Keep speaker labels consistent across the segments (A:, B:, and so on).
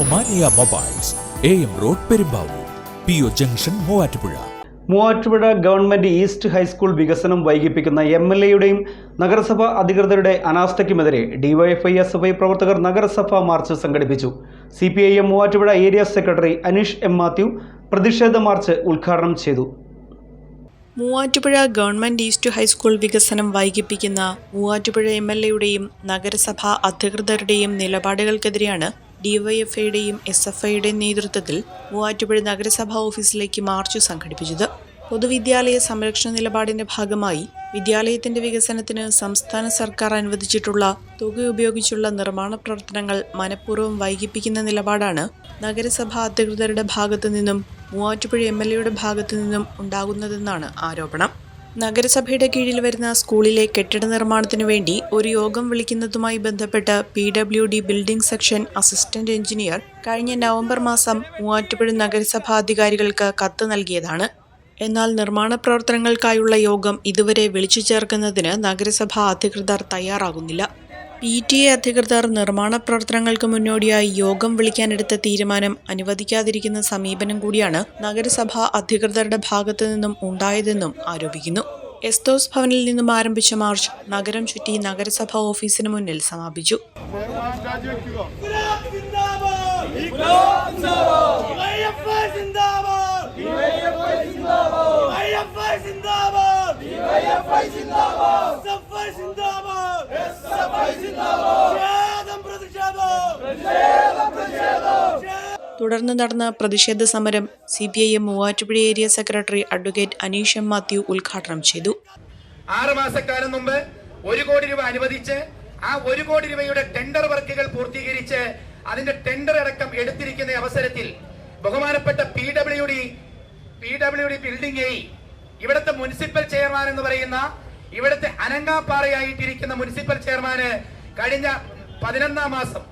A: Omania mobiles A M road Perumbavoor P O junction Muvattupuzha.
B: Muvattupuzha government east high school വികസനം വൈകിപ്പിക്കുന്ന M L എയുടെയും നഗരസഭാ അധികൃതരുടെ അനാസ്ഥയ്ക്കുമെതിരെ ഡിവൈഎഫ്ഐ എസ് എഫ് ഐ പ്രവർത്തകർ നഗരസഭാ മാർച്ച് സംഘടിപ്പിച്ചു. C P I M Muvattupuzha area secretary Aneesh M Mathew പ്രതിഷേധ മാർച്ച് ഉദ്ഘാടനം ചെയ്തു.
C: മൂവാറ്റുപുഴ ഗവൺമെന്റ് ഈസ്റ്റ് ഹൈസ്കൂൾ വികസനം വൈകിപ്പിക്കുന്ന മൂവാറ്റുപുഴ എം എൽ എയുടെയും നഗരസഭാ അധികൃതരുടെയും നിലപാടുകൾക്കെതിരെയാണ് ഡിവൈഎഫ്ഐയുടെയും എസ് എഫ് ഐയുടെയും നേതൃത്വത്തിൽ മൂവാറ്റുപുഴ നഗരസഭാ ഓഫീസിലേക്ക് മാർച്ച് സംഘടിപ്പിച്ചത്. പൊതുവിദ്യാലയ സംരക്ഷണ നിലപാടിന്റെ ഭാഗമായി വിദ്യാലയത്തിന്റെ വികസനത്തിന് സംസ്ഥാന സർക്കാർ അനുവദിച്ചിട്ടുള്ള തുക ഉപയോഗിച്ചുള്ള നിർമ്മാണ പ്രവർത്തനങ്ങൾ മനഃപൂർവം വൈകിപ്പിക്കുന്ന നിലപാടാണ് നഗരസഭാ അധികൃതരുടെ ഭാഗത്തു നിന്നും മൂവാറ്റുപുഴ എം എൽ എയുടെ ഭാഗത്തു നിന്നും ഉണ്ടാകുന്നതെന്നാണ് ആരോപണം. നഗരസഭയുടെ കീഴിൽ വരുന്ന സ്കൂളിലെ കെട്ടിട നിർമ്മാണത്തിനു വേണ്ടി ഒരു യോഗം വിളിക്കുന്നതുമായി ബന്ധപ്പെട്ട് P W D building section assistant engineer കഴിഞ്ഞ നവംബർ മാസം മൂവാറ്റുപുഴ നഗരസഭാ അധികാരികൾക്ക് കത്ത് നൽകിയതാണ്. എന്നാൽ നിർമ്മാണ പ്രവർത്തനങ്ങൾക്കായുള്ള യോഗം ഇതുവരെ വിളിച്ചു ചേർക്കുന്നതിന് നഗരസഭാ അധികൃതർ തയ്യാറാകുന്നില്ല. പി ടി എ അധികൃതർ നിർമ്മാണ പ്രവർത്തനങ്ങൾക്ക് മുന്നോടിയായി യോഗം വിളിക്കാനെടുത്ത തീരുമാനം അനുവദിക്കാതിരിക്കുന്ന സമീപനം കൂടിയാണ് നഗരസഭാ അധികൃതരുടെ ഭാഗത്തു നിന്നും ഉണ്ടായതെന്നും ആരോപിക്കുന്നു. എസ്തോസ് ഭവനിൽ നിന്നും ആരംഭിച്ച മാർച്ച് നഗരം ചുറ്റി നഗരസഭാ ഓഫീസിന് മുന്നിൽ സമാപിച്ചു
D: ഡിവൈഎഫ്ഐ സിന്ദാബാദ് ഡിവൈഎഫ്ഐ സിന്ദാബാദ് ഡിവൈഎഫ്ഐ സിന്ദാബാദ് ഡിവൈഎഫ്ഐ സിന്ദാബാദ് എസ്എഫ്ഐ സിന്ദാബാദ് എസ്എഫ്ഐ സിന്ദാബാദ് പ്രതിഷേധം പ്രതിഷേധം പ്രതിഷേധം പ്രതിഷേധം
C: തുടർന്ന് നടന്ന പ്രതിഷേധ സമരം C P I M Muvattupuzha area secretary advocate Aneesh M Mathew ഉദ്ഘാടനം ചെയ്തു.
E: ആറ് മാസക്കാലം മുമ്പ് ഒരു കോടി രൂപ അനുവദിച്ച് ആ ഒരു കോടി രൂപയുടെ ടെൻഡർ വർക്കുകൾ പൂർത്തീകരിച്ച് അതിന്റെ ടെൻഡർ അടക്കം എടുത്തിരിക്കുന്ന അവസരത്തിൽ ബഹുമാനപ്പെട്ട P W D P W D building ഇവിടുത്തെ മുനിസിപ്പൽ ചെയർമാൻ എന്ന് പറയുന്ന ഇവിടുത്തെ അനങ്ങാപ്പാറയായിട്ടിരിക്കുന്ന മുനിസിപ്പൽ ചെയർമാന് കഴിഞ്ഞ പതിനൊന്നാം മാസം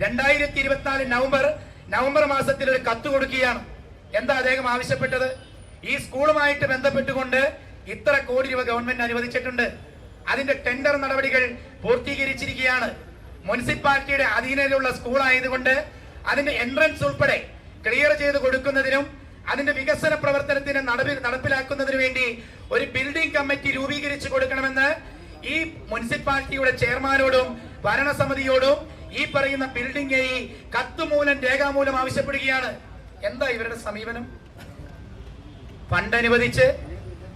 E: രണ്ടായിരത്തി ഇരുപത്തിനാല് നവംബർ നവംബർ മാസത്തിൽ ഒരു കത്ത് കൊടുക്കുകയാണ്. എന്താ അദ്ദേഹം ആവശ്യപ്പെട്ടത്? ഈ സ്കൂളുമായിട്ട് ബന്ധപ്പെട്ടുകൊണ്ട് ഇത്ര കോടി രൂപ ഗവൺമെന്റ് അനുവദിച്ചിട്ടുണ്ട്. അതിന്റെ ടെൻഡർ നടപടികൾ പൂർത്തീകരിച്ചിരിക്കുകയാണ്. മുനിസിപ്പാലിറ്റിയുടെ അധീനതയിലുള്ള സ്കൂൾ ആയതുകൊണ്ട് അതിന്റെ എൻട്രൻസ് ഉൾപ്പെടെ ക്ലിയർ ചെയ്ത് കൊടുക്കുന്നതിനും അതിന്റെ വികസന പ്രവർത്തനത്തിന് നടപടി നടപ്പിലാക്കുന്നതിന് വേണ്ടി ഒരു ബിൽഡിംഗ് കമ്മിറ്റി രൂപീകരിച്ചു കൊടുക്കണമെന്ന് ഈ മുനിസിപ്പാലിറ്റിയുടെ ചെയർമാനോടും ഭരണസമിതിയോടും ഈ പറയുന്ന ബിൽഡിംഗ് എ കത്തുമൂലം രേഖാമൂലം ആവശ്യപ്പെടുകയാണ്. എന്താ ഇവരുടെ സമീപനം? ഫണ്ട് അനുവദിച്ച്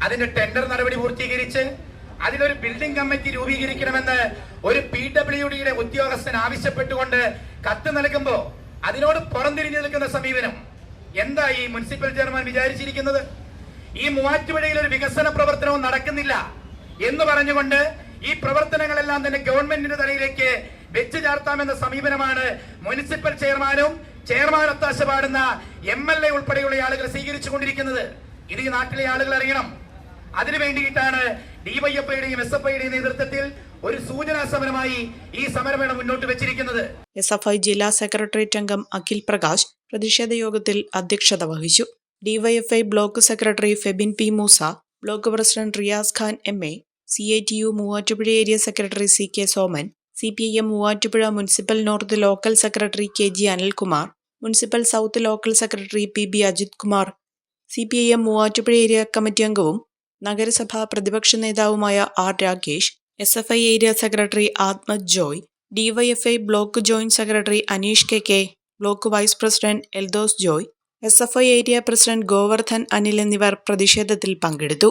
E: അതിന്റെ ടെൻഡർ നടപടി പൂർത്തീകരിച്ച് അതിലൊരു ബിൽഡിംഗ് കമ്മിറ്റി രൂപീകരിക്കണമെന്ന് ഒരു പി ഡബ്ല്യു ഡിയുടെ ഉദ്യോഗസ്ഥൻ ആവശ്യപ്പെട്ടുകൊണ്ട് കത്ത് നൽകുമ്പോ അതിനോട് പുറംതിരിഞ്ഞു നിൽക്കുന്ന സമീപനം. എന്താ ഈ മുനിസിപ്പൽ ചെയർമാൻ വിചാരിച്ചിരിക്കുന്നത്? ഈ മൂവാറ്റുപുഴയിൽ ഒരു വികസന പ്രവർത്തനവും നടക്കുന്നില്ല എന്ന് പറഞ്ഞുകൊണ്ട് ഈ പ്രവർത്തനങ്ങളെല്ലാം തന്നെ ഗവൺമെന്റിന്റെ തലയിലേക്ക് വെച്ച് ചേർത്താമെന്ന സമീപനമാണ് മുനിസിപ്പൽ ചെയർമാനും ചെയർമാൻ ഒത്താശ പാടുന്ന എം എൽ എ ഉൾപ്പെടെയുള്ള ആളുകൾ സ്വീകരിച്ചു കൊണ്ടിരിക്കുന്നത് ഇത് ഈ നാട്ടിലെ ആളുകൾ അറിയണം. അതിനു വേണ്ടിയിട്ടാണ് ഡിവൈഎഫ്ഐയുടെയും എസ് എഫ് ഐയുടെയും നേതൃത്വത്തിൽ ഒരു സൂചനാ സമരമായി ഈ സമരമാണ് മുന്നോട്ട് വെച്ചിരിക്കുന്നത്.
C: എസ് എഫ് ഐ ജില്ലാ സെക്രട്ടേറിയറ്റ് അംഗം അഖിൽ പ്രകാശ് പ്രതിഷേധ യോഗത്തിൽ അധ്യക്ഷത വഹിച്ചു. DYFI block secretary Febin P Moosa block president Riyas Khan M A C I T U Muvattupuzha area secretary C K Soman C P I M Muvattupuzha municipal north local secretary K G Anilkumar municipal south local secretary P B Ajith Kumar C P I M Muvattupuzha area committee അംഗവും നഗരസഭാ പ്രതിപക്ഷ നേതാവുമായ R Rakesh S F I area secretary Athmaj Joy DYFI block joint secretary Aneesh K K block vice president Eldhose Joy S F I area president Govardhan Anil എന്നിവർ പ്രതിഷേധത്തിൽ പങ്കെടുത്തു.